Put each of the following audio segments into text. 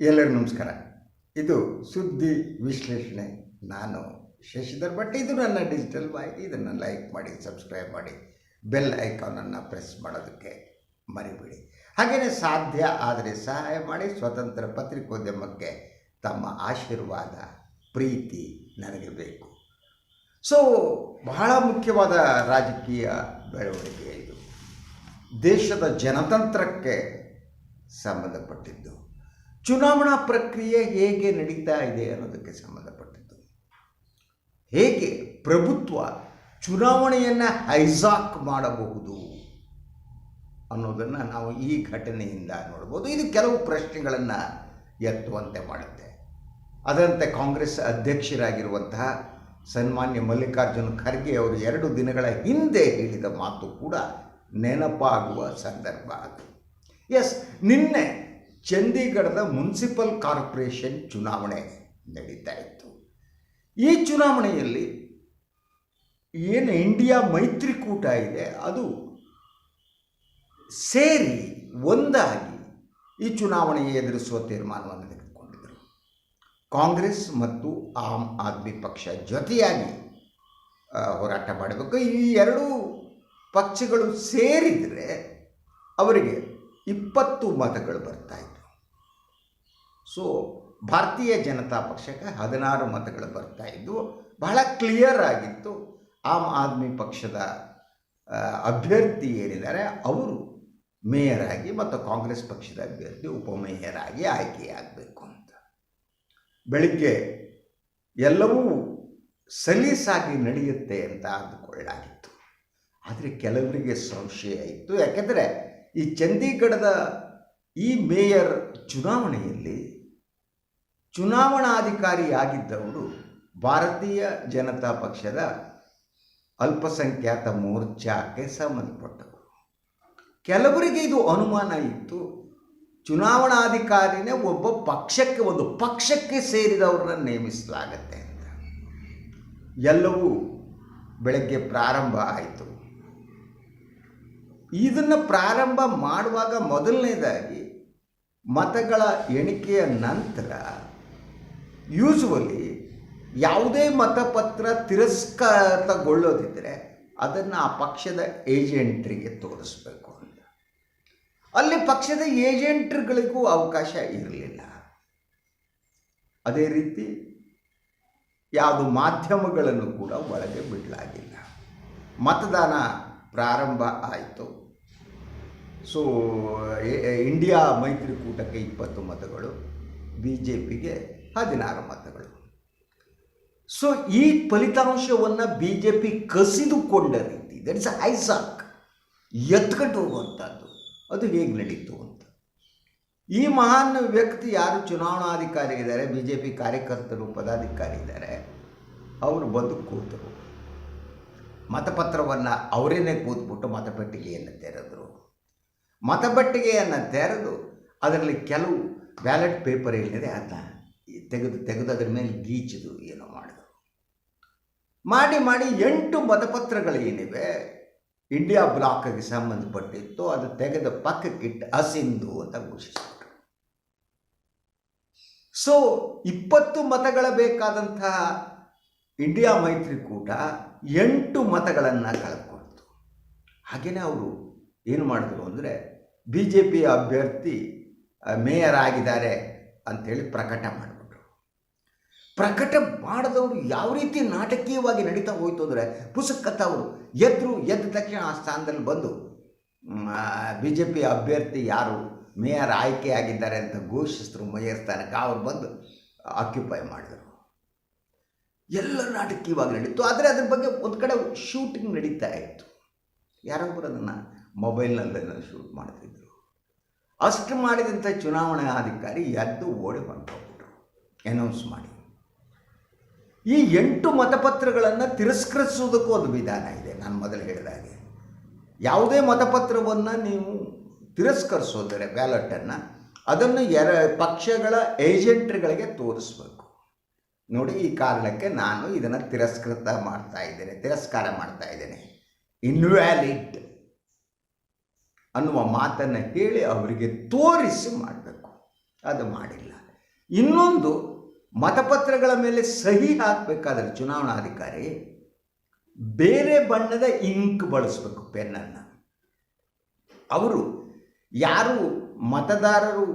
ಎಲ್ಲರಿಗೂ ನಮಸ್ಕಾರ. ಇದು ಸುದ್ದಿ ವಿಶ್ಲೇಷಣೆ. ನಾನು ಶಶಿಧರ್ ಭಟ್. ಇದು ನನ್ನ ಡಿಜಿಟಲ್ ಮಾಹಿತಿ. ಇದನ್ನು ಲೈಕ್ ಮಾಡಿ ಸಬ್ಸ್ಕ್ರೈಬ್ ಮಾಡಿ ಬೆಲ್ ಐಕಾನನ್ನು ಪ್ರೆಸ್ ಮಾಡೋದಕ್ಕೆ ಮರಿಬೇಡಿ. ಹಾಗೆಯೇ ಸಾಧ್ಯ ಆದರೆ ಸಹಾಯ ಮಾಡಿ. ಸ್ವತಂತ್ರ ಪತ್ರಿಕೋದ್ಯಮಕ್ಕೆ ತಮ್ಮ ಆಶೀರ್ವಾದ, ಪ್ರೀತಿ ನನಗೆ ಬೇಕು. ಸೊ ಬಹಳ ಮುಖ್ಯವಾದ ರಾಜಕೀಯ ಬೆಳವಣಿಗೆ ಇದು. ದೇಶದ ಜನತಂತ್ರಕ್ಕೆ ಸಂಬಂಧಪಟ್ಟಿದ್ದು. ಚುನಾವಣಾ ಪ್ರಕ್ರಿಯೆ ಹೇಗೆ ನಡೀತಾ ಇದೆ ಅನ್ನೋದಕ್ಕೆ ಸಂಬಂಧಪಟ್ಟಿದ್ದು. ಹೇಗೆ ಪ್ರಭುತ್ವ ಚುನಾವಣೆಯನ್ನು ಹೈಜಾಕ್ ಮಾಡಬಹುದು ಅನ್ನೋದನ್ನು ನಾವು ಈ ಘಟನೆಯಿಂದ ನೋಡ್ಬೋದು. ಇದು ಕೆಲವು ಪ್ರಶ್ನೆಗಳನ್ನು ಎತ್ತುವಂತೆ ಮಾಡುತ್ತೆ. ಅದರಂತೆ ಕಾಂಗ್ರೆಸ್ ಅಧ್ಯಕ್ಷರಾಗಿರುವಂತಹ ಸನ್ಮಾನ್ಯ ಮಲ್ಲಿಕಾರ್ಜುನ ಖರ್ಗೆ ಅವರು ಎರಡು ದಿನಗಳ ಹಿಂದೆ ಹೇಳಿದ ಮಾತು ಕೂಡ ನೆನಪಾಗುವ ಸಂದರ್ಭ ಅದು. ಎಸ್ ನಿನ್ನೆ ಚಂಡೀಗಢದ ಮುನ್ಸಿಪಲ್ ಕಾರ್ಪೊರೇಷನ್ ಚುನಾವಣೆ ನಡೀತಾ ಇತ್ತು. ಈ ಚುನಾವಣೆಯಲ್ಲಿ ಏನು ಇಂಡಿಯಾ ಮೈತ್ರಿಕೂಟ ಇದೆ, ಅದು ಸೇರಿ ಒಂದಾಗಿ ಈ ಚುನಾವಣೆ ಎದುರಿಸುವ ತೀರ್ಮಾನವನ್ನು ತೆಗೆದುಕೊಂಡಿದ್ದರು. ಕಾಂಗ್ರೆಸ್ ಮತ್ತು ಆಮ್ ಆದ್ಮಿ ಪಕ್ಷ ಜೊತೆಯಾಗಿ ಹೋರಾಟ ಮಾಡಬೇಕು. ಈ ಎರಡೂ ಪಕ್ಷಗಳು ಸೇರಿದರೆ ಅವರಿಗೆ ಇಪ್ಪತ್ತು ಮತಗಳು ಬರ್ತಾ ಇತ್ತು ಸೊ ಭಾರತೀಯ ಜನತಾ ಪಕ್ಷಕ್ಕೆ ಹದಿನಾರು ಮತಗಳು ಬರ್ತಾ ಇದ್ವು. ಬಹಳ ಕ್ಲಿಯರ್ ಆಗಿತ್ತು. ಆಮ್ ಆದ್ಮಿ ಪಕ್ಷದ ಅಭ್ಯರ್ಥಿ ಏನಿದ್ದಾರೆ, ಅವರು ಮೇಯರ್ ಆಗಿ ಮತ್ತು ಕಾಂಗ್ರೆಸ್ ಪಕ್ಷದ ಅಭ್ಯರ್ಥಿ ಉಪಮೇಯರ್ ಆಗಿ ಆಯ್ಕೆಯಾಗಬೇಕು ಅಂತ. ಬೆಳಿಗ್ಗೆ ಎಲ್ಲವೂ ಸಲೀಸಾಗಿ ನಡೆಯುತ್ತೆ ಅಂತ ಅಂದುಕೊಳ್ಳಾಗಿತ್ತು ಆದರೆ ಕೆಲವರಿಗೆ ಸಂಶಯ ಇತ್ತು. ಯಾಕೆಂದರೆ ಈ ಚಂಡೀಗಢದ ಈ ಮೇಯರ್ ಚುನಾವಣೆಯಲ್ಲಿ ಚುನಾವಣಾಧಿಕಾರಿಯಾಗಿದ್ದವರು ಭಾರತೀಯ ಜನತಾ ಪಕ್ಷದ ಅಲ್ಪಸಂಖ್ಯಾತ ಮೋರ್ಚಾಕ್ಕೆ ಸಂಬಂಧಪಟ್ಟವರು. ಕೆಲವರಿಗೆ ಇದು ಅನುಮಾನ ಇತ್ತು. ಚುನಾವಣಾಧಿಕಾರಿನೇ ಒಬ್ಬ ಪಕ್ಷಕ್ಕೆ, ಒಂದು ಪಕ್ಷಕ್ಕೆ ಸೇರಿದವರನ್ನ ನೇಮಿಸಲಾಗತ್ತೆ ಅಂತ. ಎಲ್ಲವೂ ಬೆಳಗ್ಗೆ ಪ್ರಾರಂಭ ಆಯಿತು. ಇದನ್ನು ಪ್ರಾರಂಭ ಮಾಡುವಾಗ ಮೊದಲನೇದಾಗಿ ಮತಗಳ ಎಣಿಕೆಯ ನಂತರ ಯೂಸುವಲಿ ಯಾವುದೇ ಮತಪತ್ರ ತಿರಸ್ಕೃತಗೊಳ್ಳೋದಿದ್ದರೆ ಅದನ್ನು ಆ ಪಕ್ಷದ ಏಜೆಂಟ್ರಿಗೆ ತೋರಿಸ್ಬೇಕು ಅಂತ. ಅಲ್ಲಿ ಪಕ್ಷದ ಏಜೆಂಟ್ರುಗಳಿಗೂ ಅವಕಾಶ ಇರಲಿಲ್ಲ. ಅದೇ ರೀತಿ ಯಾವುದು ಮಾಧ್ಯಮಗಳನ್ನು ಕೂಡ ಒಳಗೆ ಬಿಡಲಾಗಿಲ್ಲ. ಮತದಾನ ಪ್ರಾರಂಭ ಆಯಿತು. ಸೊ ಇಂಡಿಯಾ ಮೈತ್ರಿಕೂಟಕ್ಕೆ ಇಪ್ಪತ್ತು ಮತಗಳು ಬಿ ಜೆ ಪಿಗೆ ಹದಿನಾರು ಮತಗಳು. ಸೊ ಈ ಫಲಿತಾಂಶವನ್ನು ಬಿ ಜೆ ಪಿ ಕಸಿದುಕೊಂಡ ರೀತಿ ದಟ್ ಇಸ್ ಐಸಾಕ್, ಎತ್ಕೊಂಡು ಹೋಗುವಂಥದ್ದು, ಅದು ಹೇಗೆ ನಡೀತು ಅಂತ. ಈ ಮಹಾನ್ ವ್ಯಕ್ತಿ ಯಾರು? ಚುನಾವಣಾಧಿಕಾರಿ ಇದ್ದಾರೆ ಬಿ ಜೆ ಪಿ ಕಾರ್ಯಕರ್ತರು, ಪದಾಧಿಕಾರಿ ಇದ್ದಾರೆ. ಅವರು ಬಂದು ಕೂತರು ಮತಪತ್ರವನ್ನು ಅವರೇನೆ ಕೂತ್ಬಿಟ್ಟು ಮತಪೆಟ್ಟಿಗೆಯನ್ನು ತೆರೆದರು. ಮತಪೆಟ್ಟಿಗೆಯನ್ನು ತೆರೆದು ಅದರಲ್ಲಿ ಕೆಲವು ಬ್ಯಾಲೆಟ್ ಪೇಪರ್ ಏನಿದೆ ಅದನ್ನ ತೆಗೆದು ತೆಗೆದು ಅದರ ಮೇಲೆ ಗೀಚಿದು ಏನೋ ಮಾಡಿದ್ರು. ಮಾಡಿ ಮಾಡಿ ಎಂಟು ಮತಪತ್ರಗಳು ಏನಿವೆ, ಇಂಡಿಯಾ ಬ್ಲಾಕ್ಗೆ ಸಂಬಂಧಪಟ್ಟಿತ್ತು, ಅದು ತೆಗೆದ ಪಕ್ಕಕ್ಕಿಟ್ಟು ಅಸಿಂಧು ಅಂತ ಘೋಷಿಸಿದ್ರು. ಸೊ ಇಪ್ಪತ್ತು ಮತಗಳ ಬೇಕಾದಂತಹ ಇಂಡಿಯಾ ಮೈತ್ರಿಕೂಟ ಎಂಟು ಮತಗಳನ್ನು ಕಳೆದುಕೊಳ್ತು ಹಾಗೆಯೇ ಅವರು ಏನು ಮಾಡಿದ್ರು ಅಂದರೆ ಬಿ ಜೆ ಪಿ ಅಭ್ಯರ್ಥಿ ಮೇಯರ್ ಆಗಿದ್ದಾರೆ ಅಂಥೇಳಿ ಪ್ರಕಟ ಮಾಡಿಬಿಟ್ರು. ಪ್ರಕಟ ಮಾಡಿದವರು ಯಾವ ರೀತಿ ನಾಟಕೀಯವಾಗಿ ನಡೀತಾ ಹೋಯಿತು ಅಂದರೆ ಪುಸ್ತಕತ್ತ ಅವರು ಎದ್ರು ಎದ್ದ ತಕ್ಷಣ ಆ ಸ್ಥಾನದಲ್ಲಿ ಬಂದು ಬಿ ಜೆ ಪಿ ಅಭ್ಯರ್ಥಿ ಯಾರು, ಮೇಯರ್ ಆಯ್ಕೆ ಆಗಿದ್ದಾರೆ ಅಂತ ಘೋಷಿಸಿದ್ರು ಮೇಯರ್ ಸ್ಥಾನಕ್ಕೆ. ಅವ್ರು ಬಂದು ಆಕ್ಯುಪೈ ಮಾಡಿದರು. ಎಲ್ಲ ನಾಟಕೀಯವಾಗಿ ನಡೀತು. ಆದರೆ ಅದ್ರ ಬಗ್ಗೆ ಒಂದು ಕಡೆ ಶೂಟಿಂಗ್ ನಡೀತಾ ಇತ್ತು. ಯಾರೊಬ್ಬರು ಅದನ್ನು ಮೊಬೈಲ್ನಲ್ಲೆಲ್ಲ ಶೂಟ್ ಮಾಡ್ತಿದ್ರು. ಅಷ್ಟು ಮಾಡಿದಂಥ ಚುನಾವಣಾಧಿಕಾರಿ ಎದ್ದು ಓಡಿ ಹೊಂಟೋಗ್ಬಿಟ್ರು ಅನೌನ್ಸ್ ಮಾಡಿ. ಈ ಎಂಟು ಮತಪತ್ರಗಳನ್ನು ತಿರಸ್ಕರಿಸೋದಕ್ಕೂ ಒಂದು ವಿಧಾನ ಇದೆ. ನಾನು ಮೊದಲು ಹೇಳಿದ ಹಾಗೆ. ಯಾವುದೇ ಮತಪತ್ರವನ್ನು ನೀವು ತಿರಸ್ಕರಿಸೋದರೆ ಬ್ಯಾಲೆಟನ್ನು ಅದನ್ನು ಎರ ಪಕ್ಷಗಳ ಏಜೆಂಟ್ರುಗಳಿಗೆ ತೋರಿಸ್ಬೇಕು. ನೋಡಿ, ಈ ಕಾರಣಕ್ಕೆ ನಾನು ಇದನ್ನು ತಿರಸ್ಕೃತ ಮಾಡ್ತಾ ಇದ್ದೇನೆ, ತಿರಸ್ಕಾರ ಮಾಡ್ತಾ ಇದ್ದೇನೆ. ಇನ್ವ್ಯಾಲಿಡ್ ಅನ್ನುವ ಮಾತನ್ನು ಹೇಳಿ ಅವರಿಗೆ ತೋರಿಸಿ ಮಾಡಬೇಕು. ಅದು ಮಾಡಿಲ್ಲ. ಇನ್ನೊಂದು, ಮತಪತ್ರಗಳ ಮೇಲೆ ಸಹಿ ಹಾಕಬೇಕಾದ್ರೆ ಚುನಾವಣಾಧಿಕಾರಿ ಬೇರೆ ಬಣ್ಣದ ಇಂಕ್ ಬಳಸಬೇಕು ಪೆನ್ನನ್ನು. ಅವರು ಯಾರು ಮತದಾರರು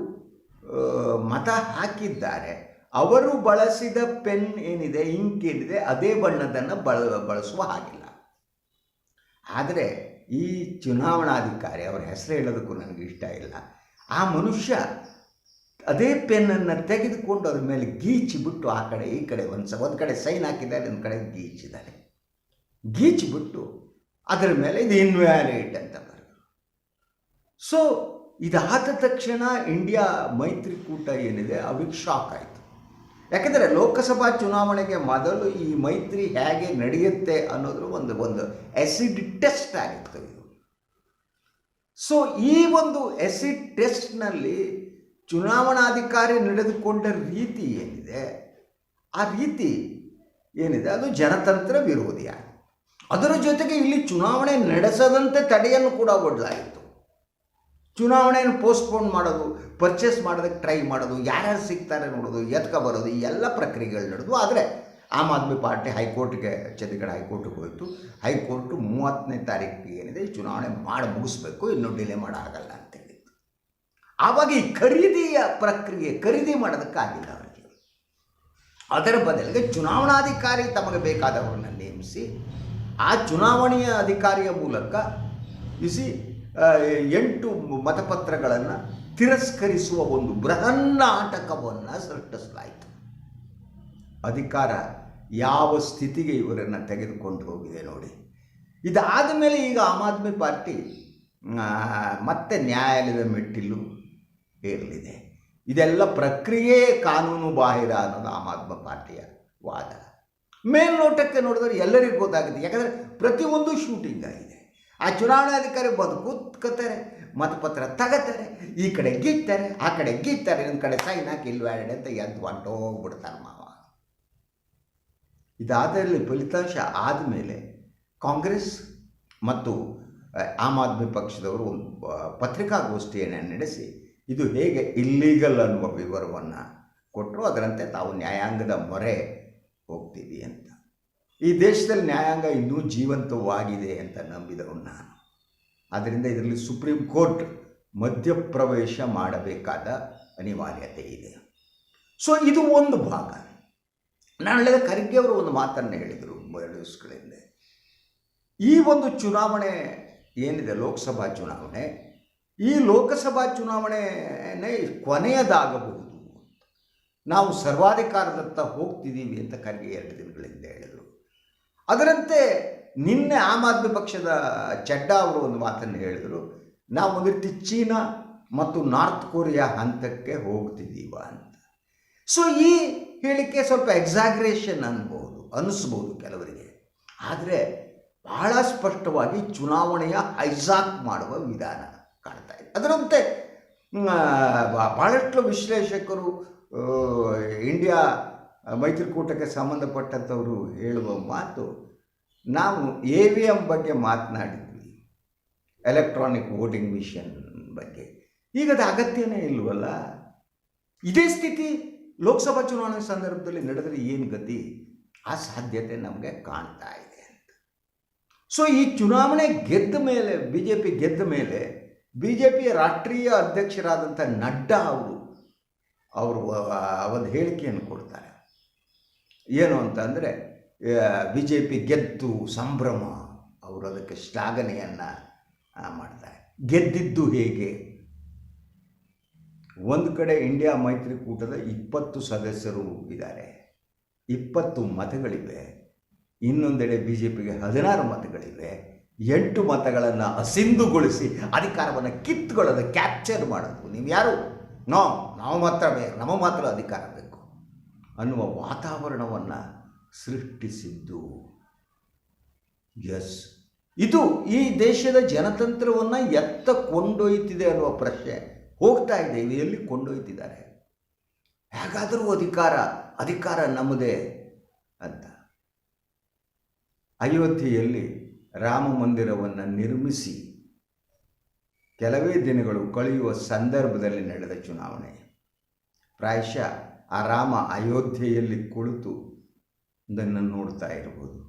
ಮತ ಹಾಕಿದ್ದಾರೆ ಅವರು ಬಳಸಿದ ಪೆನ್ ಏನಿದೆ, ಇಂಕ್ ಏನಿದೆ, ಅದೇ ಬಣ್ಣದನ್ನು ಬಳ, ಬಳಸುವ ಹಾಗಿಲ್ಲ. ಆದರೆ ಈ ಚುನಾವಣಾಧಿಕಾರಿ ಅವರ ಹೆಸರು ಹೇಳೋದಕ್ಕೂ ನನಗೆ ಇಷ್ಟ ಇಲ್ಲ. ಆ ಮನುಷ್ಯ ಅದೇ ಪೆನ್ನನ್ನು ತೆಗೆದುಕೊಂಡು ಅದ್ರ ಮೇಲೆ ಗೀಚಿಬಿಟ್ಟು ಆ ಕಡೆ ಈ ಕಡೆ ಒಂದು ಸ, ಒಂದು ಕಡೆ ಸೈನ್ ಹಾಕಿದ್ದಾರೆ, ಒಂದು ಕಡೆ ಗೀಚಿದ್ದಾರೆ. ಗೀಚಿಬಿಟ್ಟು ಅದರ ಮೇಲೆ ಇದು ಇನ್ವ್ಯಾಲಿಡ್ ಅಂತ ಬರೆದರು ಸೊ ಇದಾದ ತಕ್ಷಣ ಇಂಡಿಯಾ ಮೈತ್ರಿಕೂಟ ಏನಿದೆ ಅವ್ರಿಗೆ ಶಾಕ್ ಆಯಿತು. ಯಾಕೆಂದರೆ ಲೋಕಸಭಾ ಚುನಾವಣೆಗೆ ಮೊದಲು ಈ ಮೈತ್ರಿ ಹೇಗೆ ನಡೆಯುತ್ತೆ ಅನ್ನೋದ್ರ ಒಂದು ಒಂದು ಎಸಿಡ್ ಟೆಸ್ಟ್ ಆಗಿತ್ತು ಇದು. ಸೊ ಈ ಒಂದು ಎಸಿಡ್ ಟೆಸ್ಟ್ನಲ್ಲಿ ಚುನಾವಣಾಧಿಕಾರಿ ನಡೆದುಕೊಂಡ ರೀತಿ ಏನಿದೆ? ಆ ರೀತಿ ಏನಿದೆ? ಅದು ಜನತಂತ್ರ ವಿರೋಧಿಯಾಗಿ ಅದರ ಜೊತೆಗೆ ಇಲ್ಲಿ ಚುನಾವಣೆ ನಡೆಸದಂತೆ ತಡೆಯನ್ನು ಕೂಡ ಒಡ್ಲಾಯಿತು ಚುನಾವಣೆಯನ್ನು ಪೋಸ್ಟ್ಪೋನ್ ಮಾಡೋದು ಪರ್ಚೇಸ್ ಮಾಡೋದಕ್ಕೆ ಟ್ರೈ ಮಾಡೋದು, ಯಾರ್ಯಾರು ಸಿಗ್ತಾರೆ ನೋಡೋದು, ಎತ್ಕ ಬರೋದು, ಈ ಎಲ್ಲ ಪ್ರಕ್ರಿಯೆಗಳು ನಡೆದು ಆದರೆ ಆಮ್ ಆದ್ಮಿ ಪಾರ್ಟಿ ಹೈಕೋರ್ಟ್ಗೆ ಚಂಡೀಗಢ ಹೈಕೋರ್ಟ್ಗೆ ಹೋಯಿತು. ಹೈಕೋರ್ಟು ಮೂವತ್ತನೇ ತಾರೀಕಿಗೆ ಏನಿದೆ ಚುನಾವಣೆ ಮಾಡಿ ಮುಗಿಸ್ಬೇಕು, ಇನ್ನೂ ಡಿಲೇ ಮಾಡೋಕ್ಕಾಗಲ್ಲ ಅಂತ ಹೇಳಿತ್ತು. ಆವಾಗ ಈ ಖರೀದಿಯ ಪ್ರಕ್ರಿಯೆ, ಖರೀದಿ ಮಾಡೋದಕ್ಕಾಗಿಲ್ಲ ಅವರಿಗೆ. ಅದರ ಬದಲಿಗೆ ಚುನಾವಣಾಧಿಕಾರಿ ತಮಗೆ ಬೇಕಾದವರನ್ನ ನೇಮಿಸಿ, ಆ ಚುನಾವಣೆಯ ಅಧಿಕಾರಿಯ ಮೂಲಕ ಇಸಿ ಎಂಟು ಮತಪತ್ರಗಳನ್ನು ತಿರಸ್ಕರಿಸುವ ಒಂದು ಬೃಹನ್ನಾಟಕವನ್ನು ಸೃಷ್ಟಿಸಲಾಯಿತು. ಅಧಿಕಾರ ಯಾವ ಸ್ಥಿತಿಗೆ ಇವರನ್ನು ತೆಗೆದುಕೊಂಡು ಹೋಗಿದೆ ನೋಡಿ. ಇದಾದ ಮೇಲೆ ಈಗ ಆಮ್ ಆದ್ಮಿ ಪಾರ್ಟಿ ಮತ್ತೆ ನ್ಯಾಯಾಲಯದ ಮೆಟ್ಟಿಲು ಏರಲಿದೆ. ಇದೆಲ್ಲ ಪ್ರಕ್ರಿಯೆ ಕಾನೂನು ಬಾಹಿರ ಅನ್ನೋದು ಆಮ್ ಆದ್ಮಿ ಪಾರ್ಟಿಯ ವಾದ. ಮೇಲ್ನೋಟಕ್ಕೆ ನೋಡಿದ್ರೆ ಎಲ್ಲರಿಗೂ ಗೊತ್ತಾಗುತ್ತೆ. ಯಾಕಂದರೆ ಪ್ರತಿಯೊಂದು ಶೂಟಿಂಗ್ ಆಗಿದೆ. ಆ ಚುನಾವಣಾಧಿಕಾರಿ ಬಂದು ಕೂತ್ಕೋತಾರೆ ಮತಪತ್ರ ತಗೋತಾರೆ, ಈ ಕಡೆ ಗಿತ್ತಾರೆ ಆ ಕಡೆ ಗಿತ್ತಾರೆ ನನ್ನ ಕಡೆ ಸೈನ್ ಹಾಕಿ ಇಲ್ವ್ಯಾಡ್ ಅಂತ ಎದ್ದು ಹೊಂಟೋಗ್ಬಿಡ್ತಾರೆ ಮಾವ. ಇದಾದಲ್ಲಿ ಫಲಿತಾಂಶ ಆದಮೇಲೆ ಕಾಂಗ್ರೆಸ್ ಮತ್ತು ಆಮ್ ಆದ್ಮಿ ಪಕ್ಷದವರು ಒಂದು ಪತ್ರಿಕಾಗೋಷ್ಠಿಯನ್ನು ನಡೆಸಿ, ಇದು ಹೇಗೆ ಇಲ್ಲೀಗಲ್ ಅನ್ನುವ ವಿವರವನ್ನು ಕೊಟ್ಟರು ಅದರಂತೆ ತಾವು ನ್ಯಾಯಾಂಗದ ಮೊರೆ ಹೋಗ್ತೀವಿ ಅಂತ ಈ ದೇಶದಲ್ಲಿ ನ್ಯಾಯಾಂಗ ಇನ್ನೂ ಜೀವಂತವಾಗಿದೆ ಅಂತ ನಂಬಿದವನು ನಾನು. ಆದ್ದರಿಂದ ಇದರಲ್ಲಿ ಸುಪ್ರೀಂ ಕೋರ್ಟ್ ಮಧ್ಯಪ್ರವೇಶ ಮಾಡಬೇಕಾದ ಅನಿವಾರ್ಯತೆ ಇದೆ. ಸೊ ಇದು ಒಂದು ಭಾಗ. ನಾನು ಹೇಳಿದ ಖರ್ಗೆ ಅವರು ಒಂದು ಮಾತನ್ನು ಹೇಳಿದರು ಎರಡು ದಿವಸಗಳ ಹಿಂದೆ. ಈ ಒಂದು ಚುನಾವಣೆ ಏನಿದೆ, ಲೋಕಸಭಾ ಚುನಾವಣೆ, ಈ ಲೋಕಸಭಾ ಚುನಾವಣೆನೇ ಕೊನೆಯದಾಗಬಹುದು ನಾವು ಸರ್ವಾಧಿಕಾರದತ್ತ ಹೋಗ್ತಿದ್ದೀವಿ ಅಂತ ಖರ್ಗೆ ಎರಡು ದಿನಗಳಿಂದ ಹೇಳಿದರು. ಅದರಂತೆ ನಿನ್ನೆ ಆಮ್ ಆದ್ಮಿ ಪಕ್ಷದ ಚಡ್ಡಾ ಅವರು ಒಂದು ಮಾತನ್ನು ಹೇಳಿದರು, ನಾವು ಒಂದು ರೀತಿ ಚೀನಾ ಮತ್ತು ನಾರ್ತ್ ಕೊರಿಯಾ ಹಂತಕ್ಕೆ ಹೋಗ್ತಿದ್ದೀವ ಅಂತ. ಸೊ ಈ ಹೇಳಿಕೆ ಸ್ವಲ್ಪ ಎಕ್ಸಾಗ್ರೇಷನ್ ಅನ್ಬೋದು ಅನ್ನಿಸ್ಬೋದು ಕೆಲವರಿಗೆ. ಆದರೆ ಬಹಳ ಸ್ಪಷ್ಟವಾಗಿ ಚುನಾವಣೆಯ ಐಜಾಕ್ ಮಾಡುವ ವಿಧಾನ ಕಾಣ್ತಾ ಇದೆ. ಅದರಂತೆ ಭಾಳಷ್ಟು ವಿಶ್ಲೇಷಕರು ಇಂಡಿಯಾ ಮೈತ್ರಿಕೂಟಕ್ಕೆ ಸಂಬಂಧಪಟ್ಟಂಥವರು ಹೇಳುವ ಮಾತು, ನಾವು ಎ ವಿ ಎಂ ಬಗ್ಗೆ ಮಾತನಾಡಿದ್ವಿ. ಎಲೆಕ್ಟ್ರಾನಿಕ್ ವೋಟಿಂಗ್ ಮಿಷನ್ ಬಗ್ಗೆ. ಈಗ ಅದು ಅಗತ್ಯನೇ ಇಲ್ವಲ್ಲ? ಇದೇ ಸ್ಥಿತಿ ಲೋಕಸಭಾ ಚುನಾವಣೆ ಸಂದರ್ಭದಲ್ಲಿ ನಡೆದರೆ ಏನು ಗತಿ? ಆ ಸಾಧ್ಯತೆ ನಮಗೆ ಕಾಣ್ತಾ ಇದೆ ಅಂತ. ಸೊ ಈ ಚುನಾವಣೆ ಗೆದ್ದ ಮೇಲೆ, ಬಿ ಜೆ ಪಿ ಗೆದ್ದ ಮೇಲೆ, ಬಿ ಜೆ ಪಿಯ ರಾಷ್ಟ್ರೀಯ ಅಧ್ಯಕ್ಷರಾದಂಥ ನಡ್ಡಾ ಅವರು ಅವರು ಒಂದು ಹೇಳಿಕೆಯನ್ನು ಕೊಡ್ತಾರೆ. ಏನು ಅಂತಂದರೆ ಬಿ ಜೆ ಪಿ ಗೆದ್ದು ಸಂಭ್ರಮ, ಅವರು ಅದಕ್ಕೆ ಶ್ಲಾಘನೆಯನ್ನು ಮಾಡ್ತಾರೆ. ಗೆದ್ದಿದ್ದು ಹೇಗೆ? ಒಂದು ಕಡೆ ಇಂಡಿಯಾ ಮೈತ್ರಿಕೂಟದ ಇಪ್ಪತ್ತು ಸದಸ್ಯರು ಇದ್ದಾರೆ. ಇಪ್ಪತ್ತು ಮತಗಳಿವೆ. ಇನ್ನೊಂದೆಡೆ ಬಿ ಜೆ ಪಿಗೆ ಹದಿನಾರು ಮತಗಳಿವೆ. ಎಂಟು ಮತಗಳನ್ನು ಅಸಿಂಧುಗೊಳಿಸಿ ಅಧಿಕಾರವನ್ನು ಕಿತ್ತುಕೊಳ್ಳೋದು ಕ್ಯಾಪ್ಚರ್ ಮಾಡೋದು. ನೀವು ಯಾರು ನೋ, ನಾವು ಮಾತ್ರ ಬೇಕು ನಮಗೆ ಮಾತ್ರ ಅಧಿಕಾರ ಬೇಕು ಅನ್ನುವ ವಾತಾವರಣವನ್ನು ಸೃಷ್ಟಿಸಿದ್ದು. ಎಸ್. ಇದು ಈ ದೇಶದ ಜನತಂತ್ರವನ್ನು ಎತ್ತ ಕೊಂಡೊಯ್ತಿದೆ ಅನ್ನುವ ಪ್ರಶ್ನೆ ಹೋಗ್ತಾ ಇದೆ ಇದು ಎಲ್ಲಿ ಕೊಂಡೊಯ್ತಿದ್ದಾರೆ? ಹೇಗಾದರೂ ಅಧಿಕಾರ ಅಧಿಕಾರ ನಮ್ಮದೇ ಅಂತ. ಅಯೋಧ್ಯೆಯಲ್ಲಿ ರಾಮ ಮಂದಿರವನ್ನು ನಿರ್ಮಿಸಿ ಕೆಲವೇ ದಿನಗಳು ಕಳೆಯುವ ಸಂದರ್ಭದಲ್ಲಿ ನಡೆದ ಚುನಾವಣೆ. ಪ್ರಾಯಶಃ ಆ ರಾಮ ಅಯೋಧ್ಯೆಯಲ್ಲಿ ಕುಳಿತು ಇದನ್ನು ನೋಡ್ತಾ ಇರ್ಬೋದು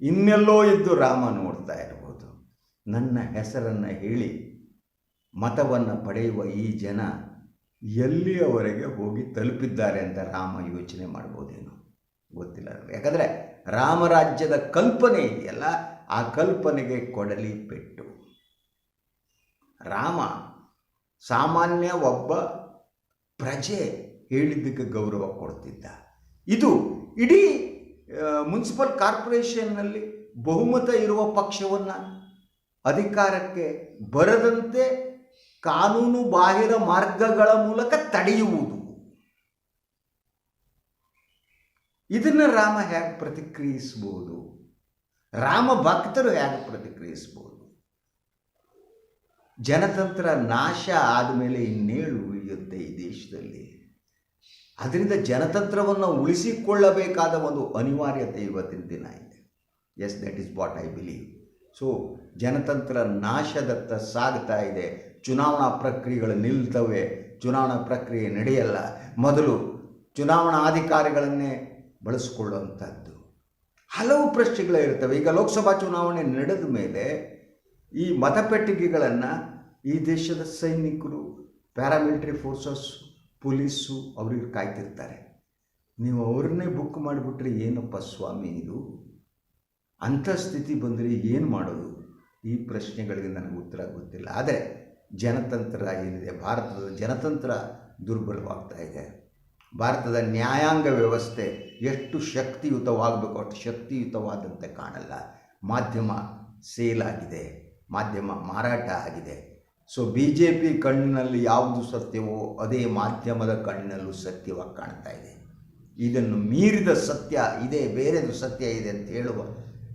ಇನ್ನೆಲ್ಲೋ ಇದ್ದು ರಾಮ ನೋಡ್ತಾ ಇರ್ಬೋದು ನನ್ನ ಹೆಸರನ್ನು ಹೇಳಿ ಮತವನ್ನು ಪಡೆಯುವ ಈ ಜನ ಎಲ್ಲಿಯವರೆಗೆ ಹೋಗಿ ತಲುಪಿದ್ದಾರೆ ಅಂತ ರಾಮ ಯೋಚನೆ ಮಾಡ್ಬೋದೇನು ಗೊತ್ತಿಲ್ಲ ಯಾಕಂದರೆ ರಾಮರಾಜ್ಯದ ಕಲ್ಪನೆ ಇದೆಯಲ್ಲ, ಆ ಕಲ್ಪನೆಗೆ ಕೊಡಲಿ ಪೆಟ್ಟು. ರಾಮ ಸಾಮಾನ್ಯ ಒಬ್ಬ ಪ್ರಜೆ. ಹೇಳಿದ್ದಕ್ಕೆ ಗೌರವ ಕೊಡ್ತಿದ್ದ. ಇದು ಇಡೀ ಮುನ್ಸಿಪಲ್ ಕಾರ್ಪೊರೇಷನ್ನಲ್ಲಿ ಬಹುಮತ ಇರುವ ಪಕ್ಷವನ್ನು ಅಧಿಕಾರಕ್ಕೆ ಬರದಂತೆ ಕಾನೂನು ಬಾಹಿರ ಮಾರ್ಗಗಳ ಮೂಲಕ ತಡೆಯುವುದು. ಇದನ್ನು ರಾಮ ಹೇಗೆ ಪ್ರತಿಕ್ರಿಯಿಸ್ಬೋದು? ರಾಮ ಭಕ್ತರು ಹೇಗೆ ಪ್ರತಿಕ್ರಿಯಿಸ್ಬೋದು? ಜನತಂತ್ರ ನಾಶ ಆದಮೇಲೆ ಇನ್ನೇಳು ಉಳಿಯುತ್ತೆ ಈ ದೇಶದಲ್ಲಿ. ಅದರಿಂದ ಜನತಂತ್ರವನ್ನು ಉಳಿಸಿಕೊಳ್ಳಬೇಕಾದ ಒಂದು ಅನಿವಾರ್ಯತೆ ಇವತ್ತಿನ ದಿನ ಇದೆ. Yes that is what I believe so ಜನತಂತ್ರ ನಾಶದತ್ತ ಸಾಗ್ತಾ ಇದೆ. ಚುನಾವಣಾ ಪ್ರಕ್ರಿಯೆಗಳು ನಿಲ್ತವೆ. ಚುನಾವಣಾ ಪ್ರಕ್ರಿಯೆ ನಡೆಯಲ್ಲ. ಮೊದಲು ಚುನಾವಣಾ ಅಧಿಕಾರಿಗಳನ್ನೇ ಬಳಸಿಕೊಳ್ಳುವಂಥದ್ದು. ಹಲವು ಪ್ರಶ್ನೆಗಳು ಇರ್ತವೆ ಈಗ ಲೋಕಸಭಾ ಚುನಾವಣೆ ನಡೆದ ಮೇಲೆ ಈ ಮತಪೆಟ್ಟಿಗೆಗಳನ್ನು ಈ ದೇಶದ ಸೈನಿಕರು ಪ್ಯಾರಾಮಿಲಿಟರಿ ಫೋರ್ಸಸ್ ಪೊಲೀಸು ಅವ್ರಿಗೆ ಕಾಯ್ತಿರ್ತಾರೆ. ನೀವು ಅವ್ರನ್ನೇ ಬುಕ್ ಮಾಡಿಬಿಟ್ರೆ ಏನಪ್ಪ ಸ್ವಾಮಿ ಇದು? ಅಂಥ ಸ್ಥಿತಿ ಬಂದರೆ ಏನು ಮಾಡೋದು? ಈ ಪ್ರಶ್ನೆಗಳಿಗೆ ನನಗೆ ಉತ್ತರ ಗೊತ್ತಿಲ್ಲ. ಆದರೆ ಜನತಂತ್ರ ಏನಿದೆ? ಭಾರತದ ಜನತಂತ್ರ ದುರ್ಬಲವಾಗ್ತಾ ಇದೆ. ಭಾರತದ ನ್ಯಾಯಾಂಗ ವ್ಯವಸ್ಥೆ ಎಷ್ಟು ಶಕ್ತಿಯುತವಾಗಬೇಕು ಅಷ್ಟು ಶಕ್ತಿಯುತವಾದಂತೆ ಕಾಣಲ್ಲ. ಮಾಧ್ಯಮ ಸೇಲ್ ಆಗಿದೆ. ಮಾಧ್ಯಮ ಮಾರಾಟ ಆಗಿದೆ. ಸೊ ಬಿ ಜೆ ಪಿ ಕಣ್ಣಿನಲ್ಲಿ ಯಾವುದು ಸತ್ಯವೋ ಅದೇ ಮಾಧ್ಯಮದ ಕಣ್ಣಿನಲ್ಲೂ ಸತ್ಯವಾಗಿ ಕಾಣ್ತಾ ಇದೆ. ಇದನ್ನು ಮೀರಿದ ಸತ್ಯ ಇದೆ, ಬೇರೆದು ಸತ್ಯ ಇದೆ ಅಂತ ಹೇಳುವ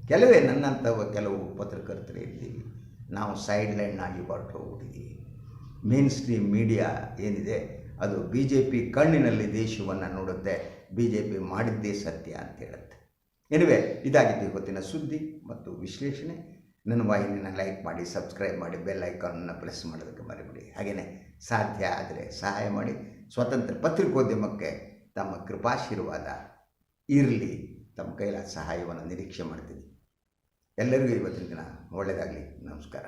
ಕೆಲವೇ ನನ್ನಂಥ ಕೆಲವು ಪತ್ರಕರ್ತರು ಇದ್ದೀವಿ. ನಾವು ಸೈಡ್ ಲೈನ್ ಆಗಿ ಹೊರಟು ಹೋಗ್ಬಿಟ್ಟಿದ್ದೀವಿ ಮೇನ್ ಸ್ಟ್ರೀಮ್ ಮೀಡಿಯಾ ಏನಿದೆ, ಅದು ಬಿ ಜೆ ಪಿ ಕಣ್ಣಿನಲ್ಲಿ ದೇಶವನ್ನು ನೋಡುತ್ತೆ ಬಿ ಜೆ ಪಿ ಮಾಡಿದ್ದೇ ಸತ್ಯ ಅಂತ ಹೇಳುತ್ತೆ. ಎನಿವೆ ಇದಾಗಿತ್ತು ಇವತ್ತಿನ ಸುದ್ದಿ ಮತ್ತು ವಿಶ್ಲೇಷಣೆ. ನನ್ನ ವಾಹಿನಿನ ಲೈಕ್ ಮಾಡಿ, ಸಬ್ಸ್ಕ್ರೈಬ್ ಮಾಡಿ, ಬೆಲ್ ಐಕಾನನ್ನು ಪ್ರೆಸ್ ಮಾಡೋದಕ್ಕೆ ಮರಿಬಿಡಿ. ಹಾಗೆಯೇ ಸಾಧ್ಯ ಆದರೆ ಸಹಾಯ ಮಾಡಿ. ಸ್ವತಂತ್ರ ಪತ್ರಿಕೋದ್ಯಮಕ್ಕೆ ತಮ್ಮ ಕೃಪಾಶೀರ್ವಾದ ಇರಲಿ. ತಮ್ಮ ಕೈಲಾದ ಸಹಾಯವನ್ನು ನಿರೀಕ್ಷೆ ಮಾಡ್ತೀನಿ. ಎಲ್ಲರಿಗೂ ಇವತ್ತಿನ ದಿನ ಒಳ್ಳೆಯದಾಗಲಿ ನಮಸ್ಕಾರ.